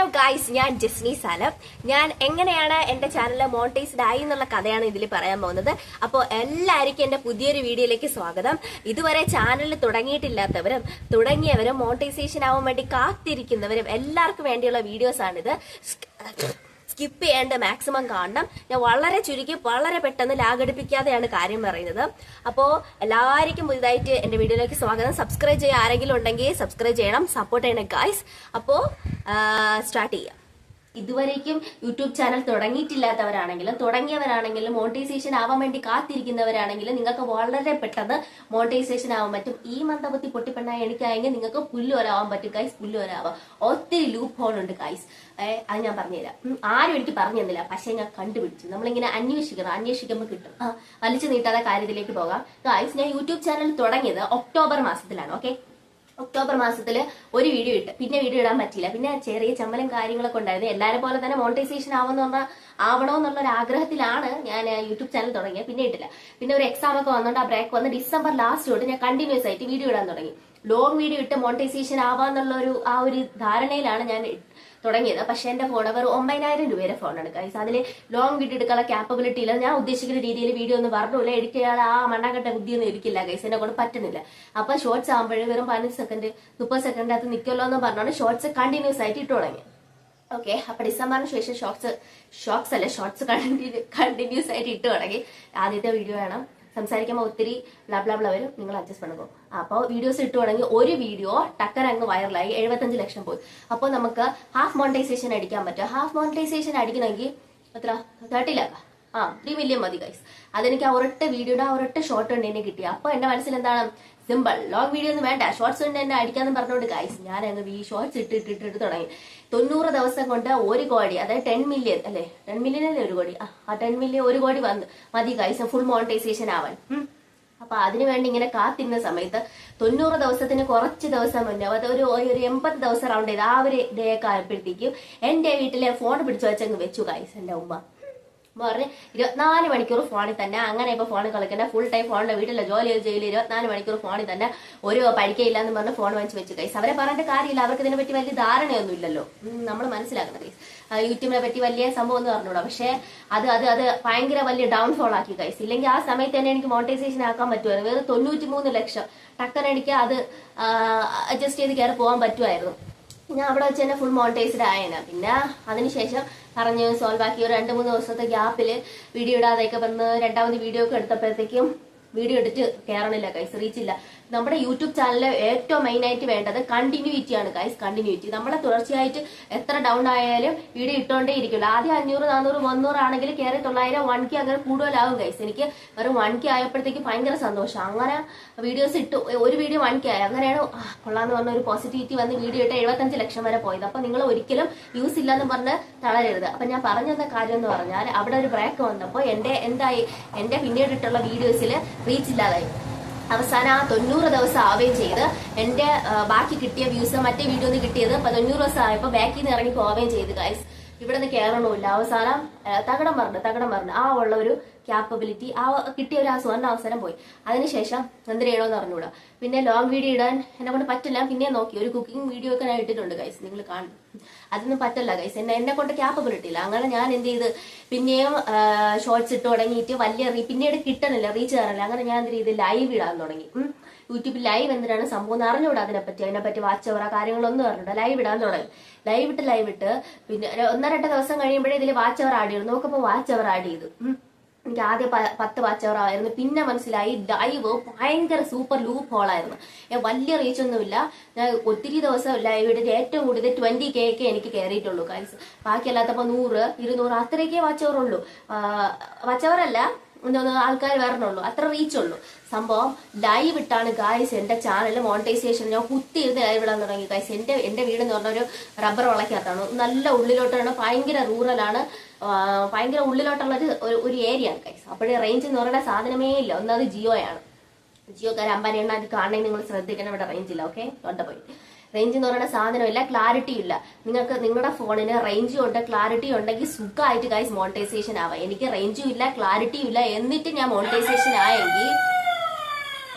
Hello guys ഞാൻ ജസ്നി സാലം ഞാൻ എങ്ങനെയാണ് എന്റെ ചാനൽ മോണിറ്റൈസ്ഡ് ആയി എന്നുള്ള കഥയാണ് ഇതിൽ പറയാൻ പോകുന്നത്. അപ്പോൾ എല്ലാവർക്കും എന്റെ പുതിയൊരു വീഡിയോയിലേക്ക് സ്വാഗതം. ഇതുവരെ ചാനൽ തുടങ്ങിയിട്ടില്ലാത്തവരും തുടങ്ങിയവരും മോണിറ്റൈസേഷൻ ആവാൻ വേണ്ടി കാത്തിരിക്കുന്നവരും എല്ലാവർക്കും വേണ്ടിയുള്ള വീഡിയോസ് ആണിത്. സ്കിപ്പ് ചെയ്യേണ്ട മാക്സിമം കാണണം. ഞാൻ വളരെ ചുരുക്കി വളരെ പെട്ടെന്ന് ലാഗടിപ്പിക്കാതെയാണ് കാര്യം പറയുന്നത്. അപ്പോൾ എല്ലാവർക്കും പുതിയതായിട്ട് എന്റെ വീഡിയോയിലേക്ക് സ്വാഗതം. സബ്സ്ക്രൈബ് ചെയ്യാൻ ആരെങ്കിലും ഉണ്ടെങ്കിൽ സബ്സ്ക്രൈബ് ചെയ്യണം. സപ്പോർട്ട് ചെയ്യണം ഗായ്സ് അപ്പോൾ സ്റ്റാർട്ട് ചെയ്യാം. ഇതുവരേക്കും യൂട്യൂബ് ചാനൽ തുടങ്ങിയിട്ടില്ലാത്തവരാണെങ്കിലും തുടങ്ങിയവരാണെങ്കിലും മോണിറ്റൈസേഷൻ ആവാൻ വേണ്ടി കാത്തിരിക്കുന്നവരാണെങ്കിലും നിങ്ങൾക്ക് വളരെ പെട്ടെന്ന് മോണിറ്റൈസേഷൻ ആവാൻ പറ്റും. ഈ മന്ദബുദ്ധി പൊട്ടിപ്പെണ്ണായി എനിക്കായെങ്കിൽ നിങ്ങൾക്ക് പുല്ല് വരാവാൻ പറ്റും ഗൈസ് പുല്ല് വരാവാം ഒത്തിരി ലൂപ്പ് ഹോൾ ഉണ്ട് ഗൈസ് അത് ഞാൻ പറഞ്ഞുതരാം. ആരും എനിക്ക് പറഞ്ഞു തന്നില്ല പക്ഷേ ഞാൻ കണ്ടുപിടിച്ചു. നമ്മളിങ്ങനെ അന്വേഷിക്കണം. അന്വേഷിക്കുമ്പോൾ കിട്ടും. വലിച്ചു നീട്ടാതെ കാര്യത്തിലേക്ക് പോകാം. ഗൈസ് ഞാൻ യൂട്യൂബ് ചാനൽ തുടങ്ങിയത് ഒക്ടോബർ മാസത്തിലാണ് ഓക്കെ ഒക്ടോബർ മാസത്തിൽ ഒരു വീഡിയോ ഇട്ട്. പിന്നെ വീഡിയോ ഇടാൻ പറ്റില്ല പിന്നെ ചെറിയ ചമ്മലും കാര്യങ്ങളൊക്കെ ഉണ്ടായിരുന്നു. എല്ലാരെ പോലെ തന്നെ മോണിറ്റൈസേഷൻ ആവുമെന്ന് പറഞ്ഞാൽ ആവണമെന്നുള്ള ഒരു ആഗ്രഹത്തിലാണ് ഞാൻ യൂട്യൂബ് ചാനൽ തുടങ്ങിയത്. പിന്നെ ഇട്ടില്ല. പിന്നെ ഒരു എക്സാം ഒക്കെ വന്നുകൊണ്ട് ആ ബ്രേക്ക് വന്ന് ഡിസംബർ ലാസ്റ്റ് തൊട്ട് ഞാൻ കണ്ടിന്യൂസ് ആയിട്ട് വീഡിയോ ഇടാൻ തുടങ്ങി. ലോങ് വീഡിയോ ഇട്ട് മോണിറ്റൈസേഷൻ ആവാന്നുള്ള ഒരു ആ ഒരു ധാരണയിലാണ് ഞാൻ തുടങ്ങിയത്. പക്ഷെ എന്റെ ഫോൺ അവർ ഒമ്പതിനായിരം രൂപയുടെ ഫോണാണ് എടുക്കുക അതിൽ ലോങ് വീഡിയോ എടുക്കാനുള്ള ക്യാപ്പബിലിറ്റി ഇല്ല. ഞാൻ ഉദ്ദേശിക്കുന്ന രീതിയിൽ വീഡിയോ ഒന്നും പറഞ്ഞില്ല എഡിറ്റ് ചെയ്യാൻ ആ മണ്ണാക്കട്ട ബുദ്ധിയൊന്നും ഇരിക്കില്ല ഗൈസ് എന്നെ കൊണ്ട് പറ്റുന്നില്ല. അപ്പൊ ഷോർട്സ് ആകുമ്പോഴേ വെറും പതിനഞ്ച് സെക്കൻഡ് മുപ്പത് സെക്കൻഡ് അത് നിൽക്കുമല്ലോ എന്ന് പറഞ്ഞാണ് ഷോർട്സ് കണ്ടിന്യൂസ് ആയിട്ട് ഇട്ട് തുടങ്ങി. ഓക്കെ അപ്പൊ ഡിസംബറിന് ശേഷം ഷോർട്സ് ഷോർട്സ് അല്ല ഷോർട്സ് കണ്ടിന്യൂ കണ്ടിന്യൂസ് ആയിട്ട് ഇട്ട് തുടങ്ങി. ആദ്യത്തെ വീഡിയോ ആണ് സംസാരിക്കുമ്പോൾ ഒത്തിരി ലാപ്ലാപ്ല വരും. നിങ്ങൾ അഡ്ജസ്റ്റ് പണിക്കോ അപ്പോൾ വീഡിയോസ് ഇട്ടുവാണെങ്കിൽ ഒരു വീഡിയോ ടക്കർ അങ്ങ് വൈറലായി എഴുപത്തഞ്ച് ലക്ഷം പോയി. അപ്പോൾ നമുക്ക് ഹാഫ് മോണിറ്റൈസേഷൻ അടിക്കാൻ പറ്റും ഹാഫ് മോണിറ്റൈസേഷൻ അടിക്കണമെങ്കിൽ എത്ര? തേർട്ടി ലാക്കാ ആ ത്രീ മില്യൺ മതി ഗൈസ് അതെനിക്ക് ആ ഒരൊറ്റ വീഡിയോയുടെ ആ ഒരൊറ്റ ഷോർട്ട് ഉണ്ട് എന്നെ കിട്ടി അപ്പൊ എന്റെ മനസ്സിൽ എന്താണ്? സിമ്പിൾ ലോങ് വീഡിയോ ഒന്നും വേണ്ട. ഷോർട്സ് കൊണ്ട് എന്നെ അടിക്കാന്ന് പറഞ്ഞുകൊണ്ട് ഗൈസ് ഞാൻ അങ്ങ് ഈ ഷോർട്സ് ഇട്ട് ഇട്ട് ഇട്ടിട്ട് തുടങ്ങി. തൊണ്ണൂറ് ദിവസം കൊണ്ട് ഒരു കോടി അതായത് ടെൻ മില്യൺ അല്ലേ? ടെൻ മില്യൺ അല്ലേ ഒരു കോടി? ആ, ടെൻ മില്യൺ ഒരു കോടി വന്ന് മതി ഗൈസ് ഫുൾ മോണിറ്റൈസേഷൻ ആവാൻ. അപ്പൊ അതിനു വേണ്ടി ഇങ്ങനെ കാത്തിരുന്ന സമയത്ത് തൊണ്ണൂറ് ദിവസത്തിന് കുറച്ച് ദിവസം മുന്നേ അത് ഒരു ഒരു എൺപത് ദിവസം റൗണ്ട് ചെയ്ത് ആ ഒരു ഡേ ഒക്കെ ആയപ്പോഴത്തേക്കും എന്റെ വീട്ടിലെ ഫോൺ പിടിച്ചു വെച്ചങ്ങ് വെച്ചു ഗൈസ് എന്റെ ഉമ്മ. ഉമ്മ പറഞ്ഞ് ഇരുപത്തിനാല് മണിക്കൂർ ഫോണിൽ തന്നെ അങ്ങനെ ഇപ്പൊ ഫോണിൽ കളിക്കണ്ട ഫുൾ ടൈം ഫോണിൽ വീട്ടിലെ ജോലി ജയിലിൽ ഇരുപത്തിനാല് മണിക്കൂർ ഫോണിൽ തന്നെ ഒരു പഠിക്കയില്ല എന്ന് പറഞ്ഞ് ഫോൺ വാങ്ങിച്ച് വെച്ച് കൈസ് അവരെ പറഞ്ഞിട്ട് കാര്യമില്ല അവർക്ക് ഇതിനെ പറ്റി വലിയ ധാരണയൊന്നും ഇല്ലല്ലോ നമ്മൾ മനസ്സിലാക്കണം കൈസ് യൂട്യൂബിനെ പറ്റി വലിയ സംഭവം എന്ന് പറഞ്ഞൂടാ പക്ഷേ അത് അത് അത് ഭയങ്കര വലിയ ഡൗൺഫോൾ ആക്കി കൈസ് ഇല്ലെങ്കിൽ ആ സമയത്ത് തന്നെ എനിക്ക് മോണിറ്റൈസേഷൻ ആക്കാൻ പറ്റുമായിരുന്നു. വേറെ തൊണ്ണൂറ്റി മൂന്ന് ലക്ഷം. ടക്കൻ എനിക്ക് അത് അഡ്ജസ്റ്റ് ചെയ്ത് കയറി പോകാൻ പറ്റുമായിരുന്നു. ഞാൻ അവിടെ വെച്ച് തന്നെ ഫുൾ മോണിറ്റൈസ്ഡ് ആയേനെ. പിന്നെ അതിനുശേഷം പറഞ്ഞു സോൾവ് ആക്കി രണ്ട് മൂന്ന് ദിവസത്തെ ഗ്യാപ്പിൽ വീഡിയോ ഇടാതെയൊക്കെ വന്ന് രണ്ടാമത് വീഡിയോ ഒക്കെ എടുത്തപ്പോഴത്തേക്കും വീഡിയോ എടുത്ത് കയറണില്ല കൈസ് റീച്ച് ഇല്ല. നമ്മുടെ യൂട്യൂബ് ചാനലിൽ ഏറ്റവും മെയിൻ ആയിട്ട് വേണ്ടത് കണ്ടിന്യൂറ്റി ആണ് കൈസ് കണ്ടിന്യൂറ്റി നമ്മളെ തുടർച്ചയായിട്ട് എത്ര ഡൗൺ ആയാലും വീഡിയോ ഇട്ടോണ്ടേ ഇരിക്കുള്ളൂ. ആദ്യം അഞ്ഞൂറ് നാനൂറ് മുന്നൂറ് ആണെങ്കിൽ കയറി തൊള്ളായിരം വൺ കെ അങ്ങനെ കൂടുതലാവും കൈസ് എനിക്ക് വെറും വൺ കെ ആയപ്പോഴത്തേക്ക് ഭയങ്കര സന്തോഷം. അങ്ങനെ വീഡിയോസ് ഇട്ടു. ഒരു വീഡിയോ വൺ കെ ആയി. അങ്ങനെയാണ് കൊള്ളാന്ന് പറഞ്ഞ ഒരു പോസിറ്റിവിറ്റി വന്ന് വീഡിയോ ഇട്ട് എഴുപത്തഞ്ച് ലക്ഷം വരെ പോയത്. അപ്പൊ നിങ്ങൾ ഒരിക്കലും യൂസ് ഇല്ലാന്ന് പറഞ്ഞ് തളരരുത്. അപ്പൊ ഞാൻ പറഞ്ഞെന്ന കാര്യം എന്ന് പറഞ്ഞാൽ അവിടെ ഒരു ബ്രേക്ക് വന്നപ്പോൾ എന്റെ എന്തായി എന്റെ പിന്നീടിട്ടുള്ള വീഡിയോസിൽ റീച്ച് ഇല്ലാതായി അവസാനം ആ തൊണ്ണൂറ് ദിവസം ആവുകയും ചെയ്ത് എന്റെ ബാക്കി കിട്ടിയ വ്യൂസ് മറ്റേ വീഡിയോ നിന്ന് കിട്ടിയത് അപ്പൊ തൊണ്ണൂറ് ദിവസം ആയപ്പോൾ ബാക്കിൽ നിന്ന് ഇറങ്ങി പോവുകയും ചെയ്തു ഗൈസ് ഇവിടെ നിന്ന് കയറണമില്ല അവസാനം തകടം പറഞ്ഞു തകടം പറഞ്ഞു ആ ഉള്ള ഒരു ക്യാപ്പബിലിറ്റി ആ കിട്ടിയ ഒരു ആ സുവർണ അവസരം പോയി. അതിനുശേഷം എന്തര ചെയ്യണമെന്ന് അറിഞ്ഞൂടാ പിന്നെ ലോങ് വീഡിയോ ഇടാൻ എന്നെ കൊണ്ട് പറ്റില്ല. പിന്നെ നോക്കി. ഒരു കുക്കിംഗ് വീഡിയോ ഒക്കെ ഞാൻ ഇട്ടിട്ടുണ്ട് ഗൈസ് നിങ്ങൾ കാണും അതൊന്നും പറ്റില്ല ഗൈസ് എന്നെ എന്നെ കൊണ്ട് ക്യാപ്പബിലിറ്റി ഇല്ല. അങ്ങനെ ഞാൻ എന്ത് ചെയ്ത്? പിന്നെയും ഷോർട്സ് ഇട്ട് തുടങ്ങിയിട്ട് വലിയ റീ പിന്നീട് കിട്ടണില്ല റീച്ച് കയറില്ല അങ്ങനെ ഞാൻ എന്ത് ചെയ്ത്? ലൈവ് ഇടാൻ തുടങ്ങി. യൂട്യൂബിൽ ലൈവ് എന്തിനാണ് സംഭവം എന്ന് അറിഞ്ഞൂടാ അതിനെപ്പറ്റി. അതിനെപ്പറ്റി വാച്ച് അവർ ആ കാര്യങ്ങളൊന്നും അറിഞ്ഞൂടാ ലൈവ് ഇടാൻ തുടങ്ങി. ലൈവ് ഇട്ട് ലൈവ് ഇട്ട്. പിന്നെ ഒന്നോ രണ്ടോ ദിവസം കഴിയുമ്പോഴേ ഇതിൽ വാച്ച് അവർ ആഡ് ചെയ്തു നോക്കുമ്പോൾ വാച്ച് അവർ ആഡ് ചെയ്തു. എനിക്ക് ആദ്യം പത്ത് വാച്ച് അവർ ആയിരുന്നു പിന്നെ മനസ്സിലായി ലൈവ് ഭയങ്കര സൂപ്പർ ലൂപ്പ് ഹോളായിരുന്നു ഞാൻ വലിയ റീച്ച് ഒന്നുമില്ല. ഞാൻ ഒത്തിരി ദിവസം ലൈവ് ഇട്ടിട്ട് ഏറ്റവും കൂടുതൽ ട്വന്റി കെ ഒക്കെ എനിക്ക് കയറിയിട്ടുള്ളൂ കാര്യം ബാക്കി അല്ലാത്തപ്പോൾ നൂറ് ഇരുന്നൂറ് അത്രയൊക്കെ വാച്ച് അവറുള്ളൂ ഉള്ളൂ വാച്ച് അവർ അല്ല എന്തോന്ന് ആൾക്കാർ വരണുള്ളൂ. അത്ര റീച്ച് ഉള്ളൂ. സംഭവം ലൈവ് ഇട്ടാണ് ഗായ്സ് എന്റെ ചാനൽ മോണിറ്റൈസേഷൻ ഞാൻ കുത്തിയിരുന്ന് ലൈവ് ഇടാൻ തുടങ്ങി ഗായ്സ് എന്റെ വീട് എന്ന് പറഞ്ഞ ഒരു റബ്ബർ വളക്കകത്താണ് നല്ല ഉള്ളിലോട്ടാണ് ഭയങ്കര റൂറലാണ് ഭയങ്കര ഉള്ളിലോട്ടുള്ള ഒരു ഒരു- ഏരിയ ആണ് കൈസ് അപ്പോഴേ റേഞ്ച് എന്ന് പറയുന്ന സാധനമേ ഇല്ല. ഒന്നത് ജിയോയാണ്. ജിയോക്കാർ അമ്പാനി എണ്ണ അത് കാണണമെങ്കിൽ നിങ്ങൾ ശ്രദ്ധിക്കണം. ഇവിടെ റേഞ്ച് ഇല്ല ഓക്കെ തൊണ്ട പോയി. റേഞ്ച് എന്ന് പറയുന്ന സാധനമില്ല ക്ലാരിറ്റി ഇല്ല. നിങ്ങൾക്ക് നിങ്ങളുടെ ഫോണിന് റേഞ്ചും ഉണ്ട് ക്ലാരിറ്റി ഉണ്ടെങ്കിൽ സുഖമായിട്ട് ഗൈസ് മോണിറ്റൈസേഷൻ ആവാം. എനിക്ക് റേഞ്ചും ഇല്ല ക്ലാരിറ്റിയും ഇല്ല. എന്നിട്ട് ഞാൻ മോണിറ്റൈസേഷൻ ആയെങ്കിൽ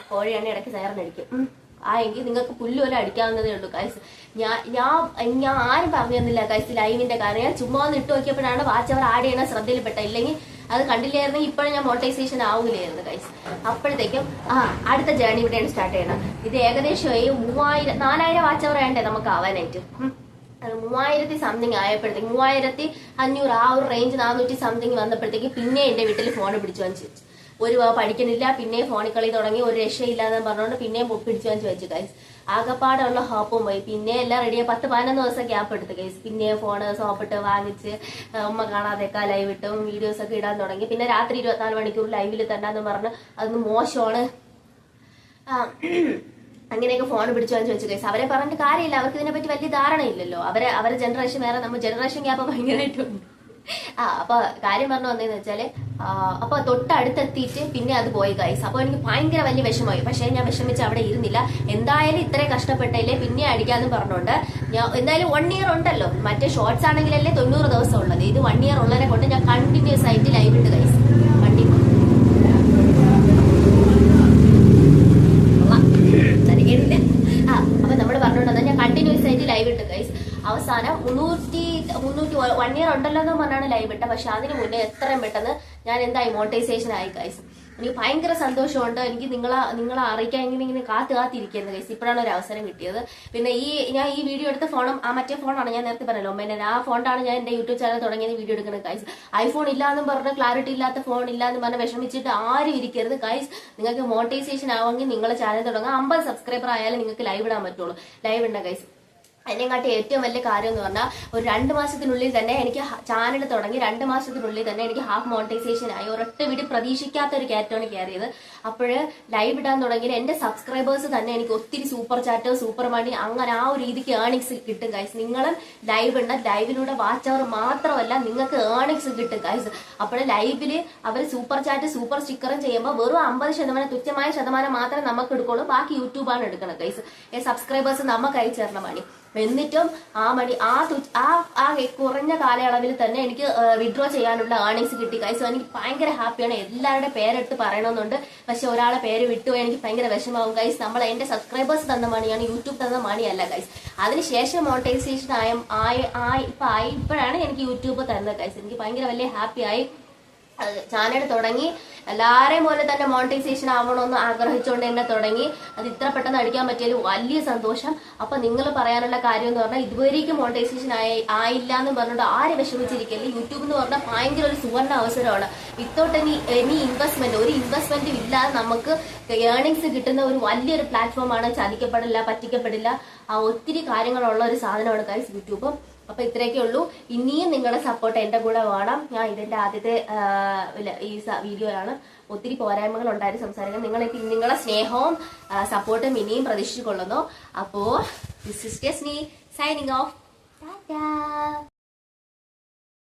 കോഴിയാണ് ഇടയ്ക്ക് ചേർന്നടിക്കും ഉം. എങ്കിൽ നിങ്ങൾക്ക് പുല്ല് പോലെ അടിക്കാവുന്നതേ ഉള്ളൂ കൈസ് ഞാൻ ഞാൻ ഞാൻ ആരും പറഞ്ഞു തന്നില്ല കൈസ് ലൈവിന്റെ കാരണം ഞാൻ ചുമ്മാ ഒന്ന് ഇട്ട് നോക്കിയപ്പോഴാണ് വാച്ച് അവർ ആഡ് ചെയ്യണ ശ്രദ്ധയിൽപ്പെട്ട. ഇല്ലെങ്കിൽ അത് കണ്ടില്ലായിരുന്നെങ്കിൽ ഇപ്പോഴും ഞാൻ മോട്ടൈസേഷൻ ആവുകയായിരുന്നു കൈസ് അപ്പോഴത്തേക്കും ആ അടുത്ത ജേണി ഇവിടെയാണ് സ്റ്റാർട്ട് ചെയ്യണം ഇത് ഏകദേശം ഈ മൂവായിരം നാലായിരം വാച്ച് അവർ വേണ്ടേ നമുക്ക് ആവാനായിട്ട്? മൂവായിരത്തി സംതിങ് ആയപ്പോഴത്തേക്ക് മൂവായിരത്തി അഞ്ഞൂറ് ആ ഒരു റേഞ്ച് നാനൂറ്റി സംതിങ് വന്നപ്പോഴത്തേക്ക് പിന്നെ എന്റെ വീട്ടിൽ ഫോൺ പിടിച്ചു വാങ്ങിച്ചു വെച്ചു ഒരു പഠിക്കണില്ല പിന്നെ ഫോണിൽ കളി തുടങ്ങി ഒരു രക്ഷയില്ലാന്ന് പറഞ്ഞുകൊണ്ട് പിന്നെയും പിടിച്ചു വാങ്ങിച്ചു വെച്ചു ഗൈസ് ആകെപ്പാടുള്ള ഹോപ്പും പോയി. പിന്നെ എല്ലാം റെഡിയായി പത്ത് പതിനൊന്ന് ദിവസം ഗ്യാപ്പ് എടുത്ത് ഗൈസ് പിന്നെ ഫോണ് സോപ്പിട്ട് വാങ്ങിച്ച് ഉമ്മ കാണാതെയൊക്കെ ലൈവ് ഇട്ടും വീഡിയോസ് ഒക്കെ ഇടാൻ തുടങ്ങി. പിന്നെ രാത്രി ഇരുപത്തിനാല് മണിക്കൂർ ലൈവിൽ തന്നാന്ന് പറഞ്ഞ് അതൊന്ന് മോശമാണ്. അങ്ങനെയൊക്കെ ഫോൺ പിടിച്ചു വാങ്ങിച്ചു വെച്ചു കേസ് അവരെ പറഞ്ഞിട്ട് കാര്യമില്ല. അവർക്ക് ഇതിനെപ്പറ്റി വലിയ ധാരണയില്ലല്ലോ. അവരെ അവരെ ജനറേഷൻ വേറെ നമ്മൾ ജനറേഷൻ ഗ്യാപ്പ് ഭയങ്കരമായിട്ടുണ്ട് ആ അപ്പൊ കാര്യം പറഞ്ഞു വന്നതെന്ന് വെച്ചാൽ അപ്പൊ തൊട്ടടുത്തെത്തിയിട്ട് പിന്നെ അത് പോയി ഗൈസ് അപ്പൊ എനിക്ക് ഭയങ്കര വലിയ വിഷമമായി. പക്ഷെ ഞാൻ വിഷമിച്ച് അവിടെ ഇരുന്നില്ല. എന്തായാലും ഇത്രയും കഷ്ടപ്പെട്ടല്ലേ പിന്നെ അടിക്കാന്ന് പറഞ്ഞോണ്ട് ഞാൻ എന്തായാലും വൺ ഇയർ ഉണ്ടല്ലോ. മറ്റേ ഷോർട്സ് ആണെങ്കിലല്ലേ തൊണ്ണൂറ് ദിവസം ഉള്ളത് ഇത് വൺ ഇയർ ഉള്ളതിനെ കൊണ്ട് ഞാൻ കണ്ടിന്യൂസ് ആയിട്ട് ലൈവ് ഉണ്ട് ഗൈസ് വണ്ടി. കേട്ടില്ല ആ അപ്പൊ നമ്മൾ പറഞ്ഞോണ്ട് ഞാൻ കണ്ടിന്യൂസ് ആയിട്ട് ലൈവ് ഇട്ട് ഗൈസ് അവസാനം മുന്നൂറ്റി മുന്നൂറ്റി വൺ ഇയർ ഉണ്ടല്ലോ എന്ന് പറഞ്ഞാണ് ലൈവ് ഇട്ട പക്ഷെ അതിന് മുന്നേ എത്രയും പെട്ടെന്ന് ഞാൻ എന്തായി മോണിറ്റൈസേഷൻ ആയി കൈസ് എനിക്ക് ഭയങ്കര സന്തോഷമുണ്ട്. എനിക്ക് നിങ്ങളെ നിങ്ങളെ അറിയിക്കാൻ ഇങ്ങനെ ഇങ്ങനെ കാത്ത് കാത്തിരിക്കുന്നത് കൈസ് ഇപ്പോഴാണ് ഒരു അവസരം കിട്ടിയത്. പിന്നെ ഈ ഞാൻ ഈ വീഡിയോ എടുത്ത ഫോണും ആ മറ്റേ ഫോണാണ് ഞാൻ നേരത്തെ പറഞ്ഞല്ലോ. ഒമ്മേനെ ആ ഫോണിലാണ് ഞാൻ എന്റെ യൂട്യൂബ് ചാനൽ തുടങ്ങിയത് വീഡിയോ എടുക്കുന്നത് കൈസ് ഐഫോൺ ഇല്ലാന്നും പറഞ്ഞ ക്ലാരിറ്റി ഇല്ലാത്ത ഫോൺ ഇല്ലാന്ന് പറഞ്ഞ് വിഷമിച്ചിട്ട് ആരും ഇരിക്കരുത് കൈസ് നിങ്ങൾക്ക് മോണിറ്റൈസേഷൻ ആവുമെങ്കിൽ നിങ്ങളെ ചാനൽ തുടങ്ങാം. അമ്പത് സബ്സ്ക്രൈബർ ആയാലും നിങ്ങൾക്ക് ലൈവ് ഇടാൻ പറ്റുള്ളൂ. ലൈവ് ഉണ്ട് ഗൈസ് അതിനെക്കാട്ടി ഏറ്റവും വലിയ കാര്യം എന്ന് പറഞ്ഞാൽ ഒരു രണ്ട് മാസത്തിനുള്ളിൽ തന്നെ എനിക്ക് ചാനൽ തുടങ്ങി രണ്ട് മാസത്തിനുള്ളിൽ തന്നെ എനിക്ക് ഹാഫ് മോണിറ്റൈസേഷൻ ആയി. ഒരൊറ്റ വീട് പ്രതീക്ഷിക്കാത്ത ഒരു കയറ്റമാണ് കയറിയത് അപ്പോൾ ലൈവ് ഇടാൻ തുടങ്ങിയ എന്റെ സബ്സ്ക്രൈബേഴ്സ് തന്നെ എനിക്ക് ഒത്തിരി സൂപ്പർ ചാറ്റ് സൂപ്പർ മണി അങ്ങനെ ആ ഒരു രീതിക്ക് ഏണിങ്സ് കിട്ടും ഗൈസ് നിങ്ങൾ ലൈവ് ഉണ്ട് ലൈവിലൂടെ വാച്ച് അവർ മാത്രമല്ല നിങ്ങൾക്ക് ഏണിങ്സ് കിട്ടും ഗൈസ് അപ്പോൾ ലൈവിൽ അവർ സൂപ്പർ ചാറ്റ് സൂപ്പർ സ്റ്റിക്കറും ചെയ്യുമ്പോൾ വെറും അമ്പത് ശതമാനം തുച്ഛമായ ശതമാനം മാത്രമേ നമുക്ക് എടുക്കുള്ളൂ. ബാക്കി യൂട്യൂബാണ് എടുക്കണം ഗൈസ് സബ്സ്ക്രൈബേഴ്സ് നമുക്ക് അയച്ചു തരണം മണി എന്നിട്ടും ആ മണി ആ ആ ആ കുറഞ്ഞ കാലയളവിൽ തന്നെ എനിക്ക് വിഡ്രോ ചെയ്യാനുള്ള ഏർണിങ്സ് കിട്ടി. കൈസ് എനിക്ക് ഭയങ്കര ഹാപ്പിയാണ് എല്ലാവരുടെ പേരെടുത്ത് പറയണമെന്നുണ്ട്. പക്ഷെ ഒരാളെ പേര് വിട്ടുപോയി എനിക്ക് ഭയങ്കര വിഷമാവും ഗൈസ് നമ്മൾ എന്റെ സബ്സ്ക്രൈബേഴ്സ് തന്ന മണിയാണ് യൂട്യൂബ് തന്ന മണിയല്ല ഗൈസ് അതിനുശേഷം മോണിറ്റൈസേഷൻ ആയ ആയി ഇപ്പൊ ആയി ഇപ്പോഴാണ് എനിക്ക് യൂട്യൂബ് തന്നത് ഗൈസ് എനിക്ക് ഭയങ്കര വലിയ ഹാപ്പിയായി ചാനൽ തുടങ്ങി. എല്ലാരെയും പോലെ തന്നെ മോണിറ്റൈസേഷൻ ആവണമെന്ന് ആഗ്രഹിച്ചുകൊണ്ട് തന്നെ തുടങ്ങി. അത് ഇത്ര പെട്ടെന്ന് അടിക്കാൻ പറ്റിയതിൽ വലിയ സന്തോഷം. അപ്പൊ നിങ്ങൾ പറയാനുള്ള കാര്യം എന്ന് പറഞ്ഞാൽ ഇതുവരേക്കും മോണിറ്റൈസേഷൻ ആയി ആയില്ല എന്ന് പറഞ്ഞിട്ട് ആര് വിഷമിച്ചിരിക്കില്ല? യൂട്യൂബ് എന്ന് പറഞ്ഞാൽ ഭയങ്കര ഒരു സുവർണ അവസരമാണ്. വിത്തൗട്ട് എനി എനി ഇൻവെസ്റ്റ്മെന്റ് ഒരു ഇൻവെസ്റ്റ്മെന്റ് ഇല്ലാതെ നമുക്ക് ഏർണിങ്സ് കിട്ടുന്ന ഒരു വലിയൊരു പ്ലാറ്റ്ഫോമാണ് ചതിക്കപ്പെടില്ല പറ്റിക്കപ്പെടില്ല. ആ ഒത്തിരി കാര്യങ്ങളുള്ള ഒരു സാധനമാണ് കാര്യം യൂട്യൂബ് അപ്പൊ ഇത്രയൊക്കെ ഉള്ളൂ. ഇനിയും നിങ്ങളുടെ സപ്പോർട്ട് എന്റെ കൂടെ വേണം. ഞാൻ ഇതിന്റെ ആദ്യത്തെ ഈ വീഡിയോ ആണ്. ഒത്തിരി പോരായ്മകൾ ഉണ്ടായിരുന്നു സംസാരിക്കാൻ. നിങ്ങളെ നിങ്ങളുടെ സ്നേഹവും സപ്പോർട്ടും ഇനിയും പ്രതീക്ഷിച്ചു കൊള്ളുന്നു അപ്പോ സൈനിങ് ഓഫ്